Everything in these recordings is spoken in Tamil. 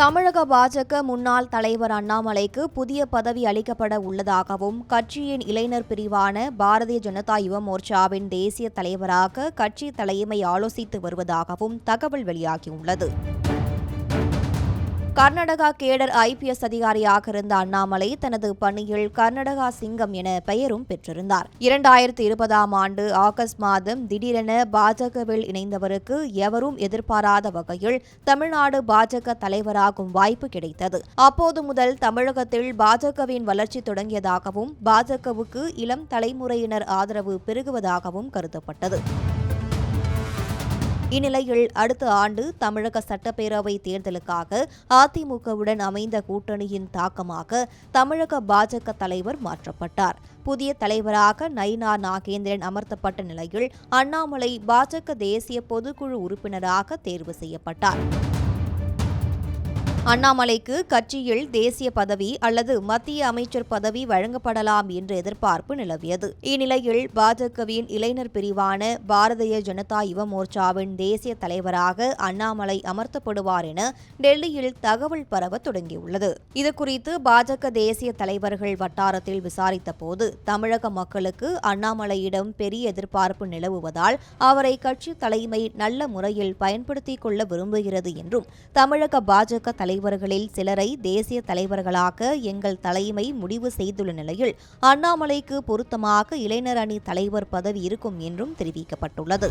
தமிழக பாஜக முன்னாள் தலைவர் அண்ணாமலைக்கு புதிய பதவி அளிக்கப்பட உள்ளதாகவும் கட்சியின் இளைஞர் பிரிவான பாரதிய ஜனதா யுவ மோர்ச்சாவின் தேசிய தலைவராக கட்சி தலைமை ஆலோசித்து வருவதாகவும் தகவல் வெளியாகியுள்ளது. கர்நாடகா கேடர் ஐபிஎஸ் அதிகாரியாக இருந்த அண்ணாமலை தனது பணியில் கர்நாடகா சிங்கம் என பெயரும் பெற்றிருந்தார். இரண்டாயிரத்தி இருபதாம் ஆண்டு ஆகஸ்ட் மாதம் திடீரென பாஜகவில் இணைந்தவருக்கு எவரும் எதிர்பாராத வகையில் தமிழ்நாடு பாஜக தலைவராகும் வாய்ப்பு கிடைத்தது. அப்போது முதல் தமிழகத்தில் பாஜகவின் வளர்ச்சி தொடங்கியதாகவும் பாஜகவுக்கு இளம் தலைமுறையினர் ஆதரவு பெருகுவதாகவும் கருதப்பட்டது. இந்நிலையில் அடுத்த ஆண்டு தமிழக சட்டப்பேரவை தேர்தலுக்காக அதிமுகவுடன் அமைந்த கூட்டணியின் தாக்கமாக தமிழக பாஜக தலைவர் மாற்றப்பட்டார். புதிய தலைவராக நயினா நாகேந்திரன் அமர்த்தப்பட்ட நிலையில் அண்ணாமலை பாஜக தேசிய பொதுக்குழு உறுப்பினராக தேர்வு செய்யப்பட்டார். அண்ணாமலைக்கு கட்சியில் தேசிய பதவி அல்லது மத்திய அமைச்சர் பதவி வழங்கப்படலாம் என்ற எதிர்பார்ப்பு நிலவியது. இந்நிலையில் பாஜகவின் இளைஞர் பிரிவான பாரதிய ஜனதா யுவ மோர்ச்சாவின் தேசிய தலைவராக அண்ணாமலை அமர்த்தப்படுவார் என டெல்லியில் தகவல் பரவ தொடங்கியுள்ளது. இதுகுறித்து பாஜக தேசிய தலைவர்கள் வட்டாரத்தில் விசாரித்த போது தமிழக மக்களுக்கு அண்ணாமலையிடம் பெரிய எதிர்பார்ப்பு நிலவுவதால் அவரை கட்சி தலைமை நல்ல முறையில் பயன்படுத்திக் கொள்ள விரும்புகிறது என்றும் தமிழக பாஜக தலைவர் தலைவர்களில் சிலரை தேசிய தலைவர்களாக எங்கள் தலைமை முடிவு செய்துள்ள நிலையில் அண்ணாமலைக்கு பொருத்தமாக இளைஞர் அணி தலைவர் பதவி இருக்கும் என்றும் தெரிவிக்கப்பட்டுள்ளது.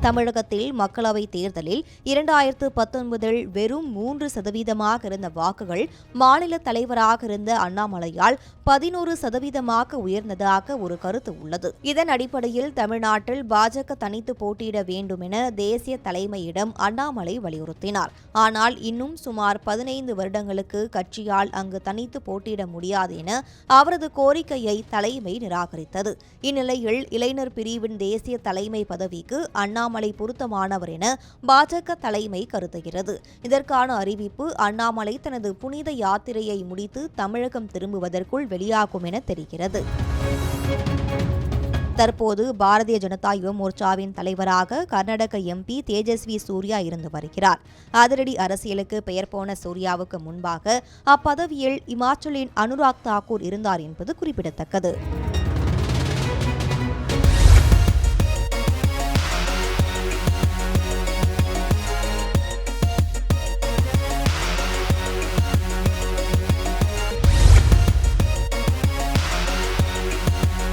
தமிழகத்தில் மக்களவைத் தேர்தலில் இரண்டாயிரத்து பத்தொன்பதில் வெறும் மூன்று சதவீதமாக இருந்த வாக்குகள் மாநில தலைவராக இருந்த அண்ணாமலையால் பதினோரு சதவீதமாக உயர்ந்ததாக ஒரு கருத்து உள்ளது. இதன் அடிப்படையில் தமிழ்நாட்டில் பாஜக தனித்து போட்டியிட வேண்டும் என தேசிய தலைமையிடம் அண்ணாமலை வலியுறுத்தினார். ஆனால் இன்னும் சுமார் பதினைந்து வருடங்களுக்கு கட்சியால் அங்கு தனித்து போட்டியிட முடியாது என அவரது கோரிக்கையை தலைமை நிராகரித்தது. இந்நிலையில் இளைஞர் பிரிவின் தேசிய தலைமை பதவிக்கு அண்ணா அண்ணாமலை பொருத்தமானவர் என பாஜக தலைமை கருதுகிறது. இதற்கான அறிவிப்பு அண்ணாமலை தனது புனித யாத்திரையை முடித்து தமிழகம் திரும்புவதற்குள் வெளியாகும் என தெரிகிறது. தற்போது பாரதிய ஜனதா யுவ மோர்ச்சாவின் தலைவராக கர்நாடக எம்பி தேஜஸ்வி சூர்யா இருந்து வருகிறார். அதிரடி அரசியலுக்கு பெயர் போன சூர்யாவுக்கு முன்பாக அப்பதவியில் இமாச்சலின் அனுராக் தாக்கூர் இருந்தார் என்பது குறிப்பிடத்தக்கது.